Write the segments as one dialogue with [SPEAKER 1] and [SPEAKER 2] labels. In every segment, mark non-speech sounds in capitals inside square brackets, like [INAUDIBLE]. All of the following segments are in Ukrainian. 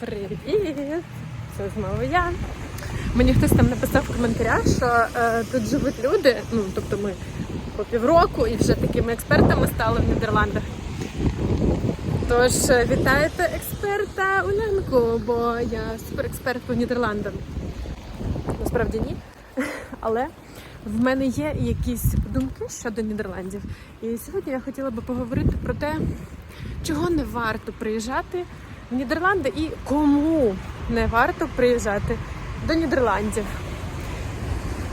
[SPEAKER 1] Привіт! Це знову я. Мені хтось там написав в коментарях, що е, тут живуть люди, ну тобто ми по півроку і вже такими експертами стали в Нідерландах. Тож е, вітаєте експерта Уленку, бо я суперексперт по Нідерландам. Насправді ні. Але в мене є якісь думки щодо Нідерландів. І сьогодні я хотіла би поговорити про те, чого не варто приїжджати Нідерланди і кому не варто приїжджати до Нідерландів.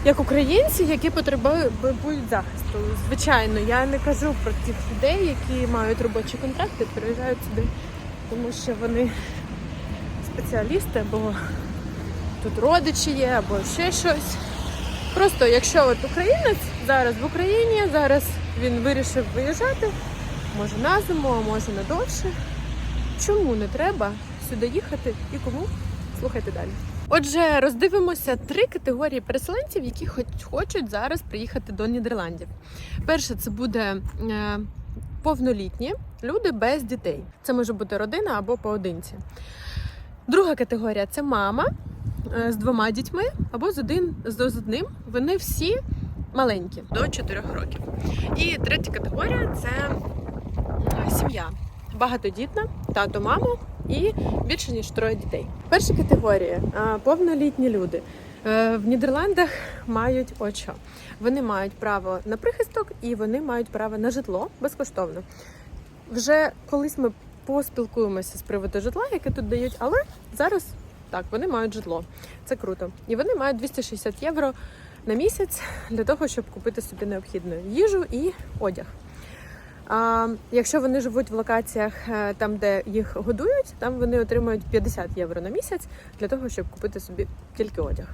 [SPEAKER 1] Як українці, які потребують захисту. Звичайно, я не кажу про тих людей, які мають робочі контракти, приїжджають сюди, тому що вони спеціалісти, або тут родичі є, або ще щось. Просто якщо от українець зараз в Україні, зараз він вирішив виїжджати, може на зиму, а може на довше. Чому не треба сюди їхати і кому? Слухайте далі. Отже, роздивимося три категорії переселенців, які хоч хочуть зараз приїхати до Нідерландів. Перше, це буде е, повнолітні люди без дітей. Це може бути родина або поодинці. Друга категорія це мама е, з двома дітьми або з один з одним. Вони всі маленькі до 4 років. І третя категорія це е, сім'я багатодітна, тато, маму і більше ніж троє дітей. Перша категорія повнолітні люди. Е, В Нідерландах мають от що? Вони мають право на прихисток і вони мають право на житло безкоштовно. Вже колись ми поспілкуємося з приводу житла, яке тут дають, але зараз так, вони мають житло. Це круто. І вони мають 260 євро на місяць для того, щоб купити собі необхідну їжу і одяг. А якщо вони живуть в локаціях е, там, де їх годують, там вони отримують 50 євро на місяць для того, щоб купити собі тільки одяг.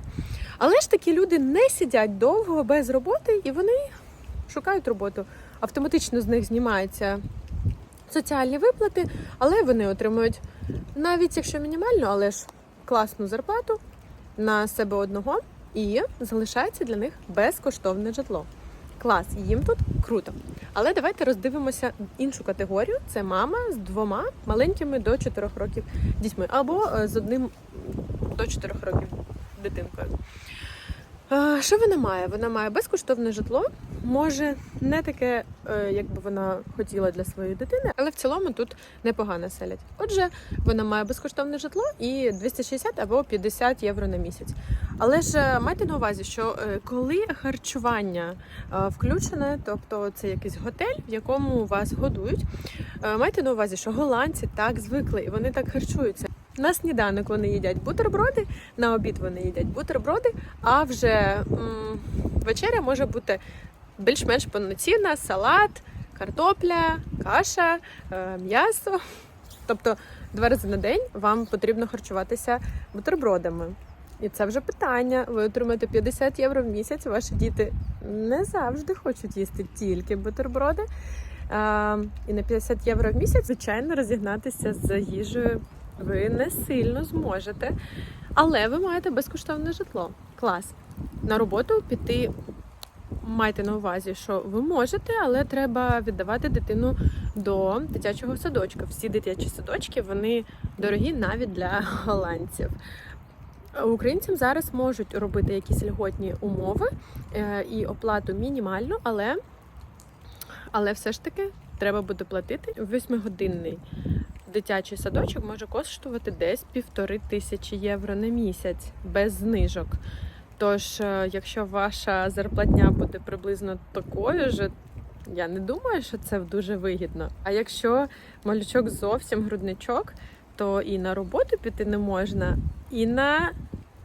[SPEAKER 1] Але ж такі люди не сидять довго без роботи і вони шукають роботу. Автоматично з них знімаються соціальні виплати, але вони отримують навіть якщо мінімально, але ж класну зарплату на себе одного і залишається для них безкоштовне житло. Клас, їм тут круто. Але давайте роздивимося іншу категорію: це мама з двома маленькими до 4 років дітьми, або е, з одним до 4 років дитинкою. Е, Що вона має? Вона має безкоштовне житло, може не таке, е, як би вона хотіла для своєї дитини, але в цілому тут непогано селять. Отже, вона має безкоштовне житло і 260 або 50 євро на місяць. Але ж е, майте на увазі, що е, коли харчування включене, тобто це якийсь готель, в якому вас годують, майте на увазі, що голландці так звикли і вони так харчуються. На сніданок вони їдять бутерброди, на обід вони їдять бутерброди, а вже м, вечеря може бути більш-менш повноцінна, салат, картопля, каша, е, м'ясо. Тобто два рази на день вам потрібно харчуватися бутербродами. І це вже питання. Ви отримаєте 50 євро в місяць. Ваші діти не завжди хочуть їсти тільки бутерброди. А, і на 50 євро в місяць, звичайно, розігнатися з їжею ви не сильно зможете. Але ви маєте безкоштовне житло. Клас. На роботу піти. Майте на увазі, що ви можете, але треба віддавати дитину до дитячого садочка. Всі дитячі садочки вони дорогі навіть для голландців. Українцям зараз можуть робити якісь льготні умови е, і оплату мінімальну, але, але все ж таки треба буде платити. Восьмигодинний дитячий садочок може коштувати десь півтори тисячі євро на місяць без знижок. Тож, е, якщо ваша зарплатня буде приблизно такою ж, я не думаю, що це дуже вигідно. А якщо малючок зовсім грудничок, то і на роботу піти не можна, і на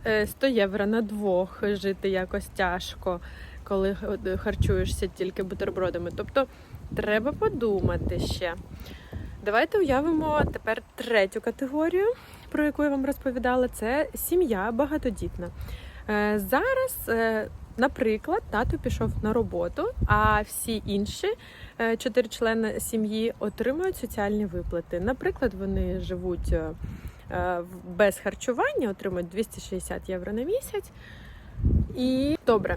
[SPEAKER 1] е, 100 євро на двох жити якось тяжко, коли харчуєшся тільки бутербродами. Тобто треба подумати ще. Давайте уявимо тепер третю категорію, про яку я вам розповідала. Це сім'я багатодітна. Е, Зараз, е, наприклад, тато пішов на роботу, а всі інші е, чотири члени сім'ї отримують соціальні виплати. Наприклад, вони живуть без харчування, отримують 260 євро на місяць. І добре.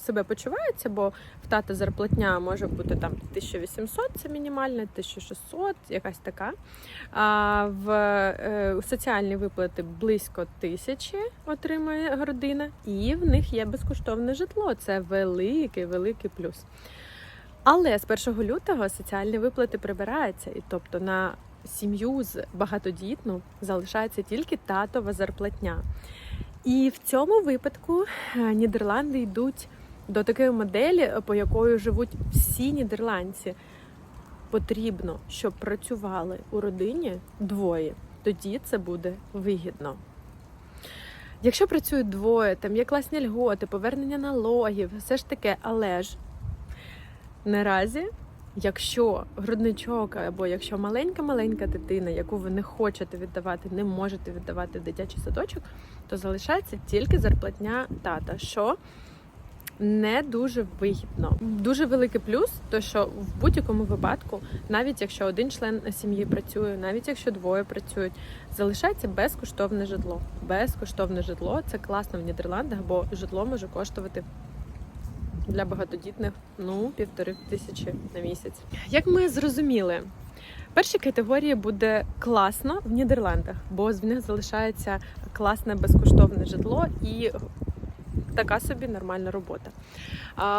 [SPEAKER 1] Себе почуваються, бо в тата зарплатня може бути там 1800, це мінімальна, 1600, якась така. А в е, соціальні виплати близько тисячі отримує родина, і в них є безкоштовне житло. Це великий, великий плюс. Але з 1 лютого соціальні виплати прибираються, і тобто на сім'ю з багатодітну залишається тільки татова зарплатня. І в цьому випадку е, Нідерланди йдуть до такої моделі, по якої живуть всі нідерландці. Потрібно, щоб працювали у родині двоє, тоді це буде вигідно. Якщо працюють двоє, там є класні льготи, повернення налогів, все ж таке, але ж наразі, якщо грудничок або якщо маленька-маленька дитина, яку ви не хочете віддавати, не можете віддавати в дитячий садочок, то залишається тільки зарплатня тата, що не дуже вигідно. Дуже великий плюс, то що в будь-якому випадку, навіть якщо один член сім'ї працює, навіть якщо двоє працюють, залишається безкоштовне житло. Безкоштовне житло це класно в Нідерландах, бо житло може коштувати для багатодітних ну півтори тисячі на місяць. Як ми зрозуміли, першій категорії буде класно в Нідерландах, бо в них залишається класне безкоштовне житло і така собі нормальна робота.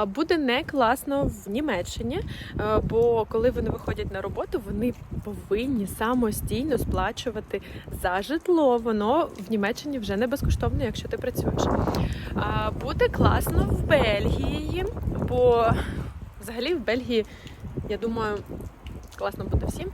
[SPEAKER 1] Буде не класно в Німеччині, е, бо коли вони виходять на роботу, вони повинні самостійно сплачувати за житло. Воно в Німеччині вже не безкоштовно, якщо ти працюєш. Буде класно в Бельгії, бо взагалі в Бельгії, я думаю, класно буде всім.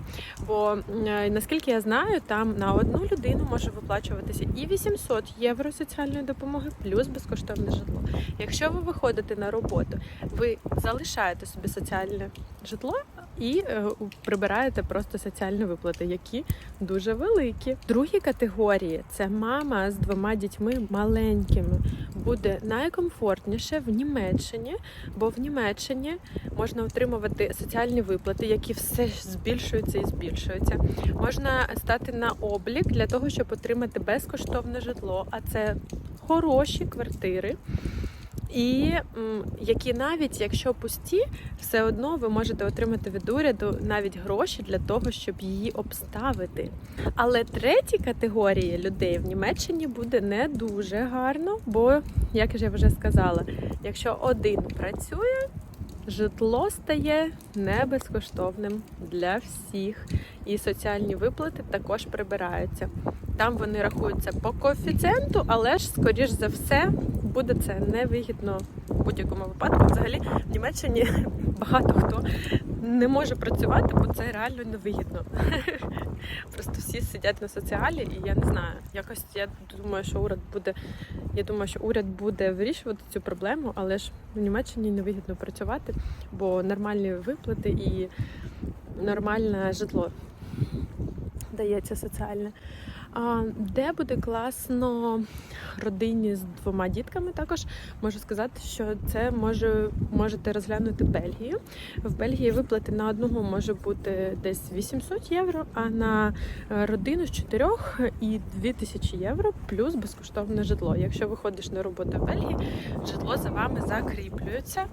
[SPEAKER 1] Бо е, наскільки я знаю, там на одну людину може виплачуватися і 800 євро соціальної допомоги, плюс безкоштовне житло. Якщо ви виходите на роботу, ви залишаєте собі соціальне житло і е, прибираєте просто соціальні виплати, які дуже великі. Другі категорії це мама з двома дітьми маленькими. Буде найкомфортніше в Німеччині, бо в Німеччині можна отримувати соціальні виплати, які все збільшуються і збільшуються. Можна стати на облік для того, щоб отримати безкоштовне житло, а це хороші квартири. І які навіть якщо пусті, все одно ви можете отримати від уряду навіть гроші для того, щоб її обставити. Але третій категорії людей в Німеччині буде не дуже гарно, бо, як я вже сказала, якщо один працює, житло стає не безкоштовним для всіх, і соціальні виплати також прибираються. Там вони рахуються по коефіцієнту, але ж, скоріш за все, буде це невигідно в будь-якому випадку. Взагалі в Німеччині [LAUGHS] багато хто не може працювати, бо це реально невигідно. [LAUGHS] Просто всі сидять на соціалі, і я не знаю. Якось я думаю, що уряд буде. Я думаю, що уряд буде вирішувати цю проблему, але ж в Німеччині невигідно працювати, бо нормальні виплати і нормальне житло дається соціальне. Де буде класно родині з двома дітками, також можу сказати, що це може можете розглянути Бельгію. В Бельгії виплати на одного може бути десь 800 євро, а на родину з чотирьох і 2000 євро плюс безкоштовне житло. Якщо виходиш на роботу в Бельгії, житло за вами закріплюється.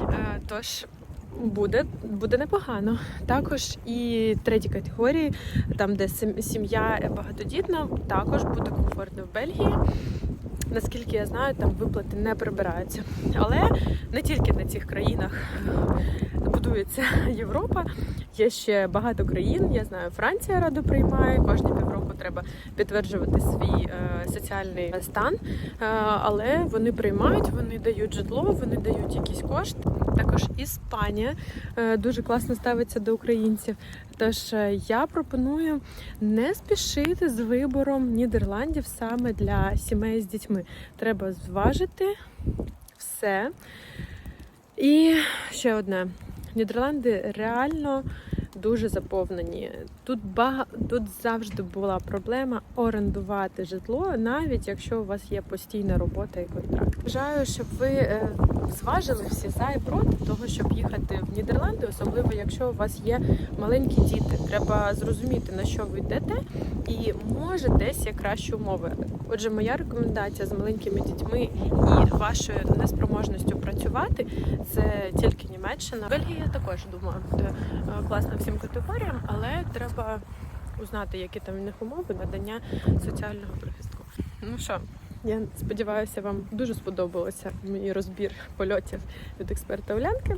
[SPEAKER 1] Е, Тож Буде буде непогано. Також і треті категорії, там де сім'я багатодітна, також буде комфортно в Бельгії. Наскільки я знаю, там виплати не прибираються. Але не тільки на цих країнах будується Європа. Є ще багато країн. Я знаю, Франція раду приймає. Кожні півроку треба підтверджувати свій е, соціальний стан. Е, але вони приймають, вони дають житло, вони дають якісь кошти. Також Іспанія е, дуже класно ставиться до українців. Тож е, я пропоную не спішити з вибором Нідерландів саме для сімей з дітьми. Треба зважити все. І ще одне: Нідерланди реально дуже заповнені. Тут бага... тут завжди була проблема орендувати житло, навіть якщо у вас є постійна робота і контракт. Бажаю, щоб ви е, зважили всі за і проти того, щоб їхати в Нідерланди, особливо якщо у вас є маленькі діти. Треба зрозуміти на що ви йдете, і може десь є кращі умови. Отже, моя рекомендація з маленькими дітьми і вашою неспроможністю працювати це тільки Німеччина. Бельгія також думаю буде е, класна всім категоріям, але треба узнати, які там в них умови надання соціального прихистку. Ну що, я сподіваюся, вам дуже сподобалося мій розбір польотів від експерта Олянки.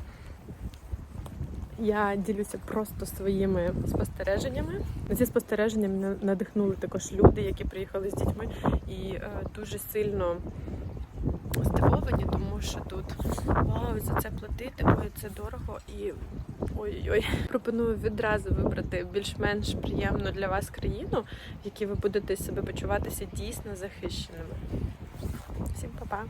[SPEAKER 1] Я ділюся просто своїми спостереженнями. Ці спостереження мене надихнули також люди, які приїхали з дітьми, і е, дуже сильно здивовані, тому що тут вау, за це платити, ой, це дорого і ой-ой. Пропоную відразу вибрати більш-менш приємну для вас країну, в якій ви будете себе почуватися дійсно захищеними. Всім па-па!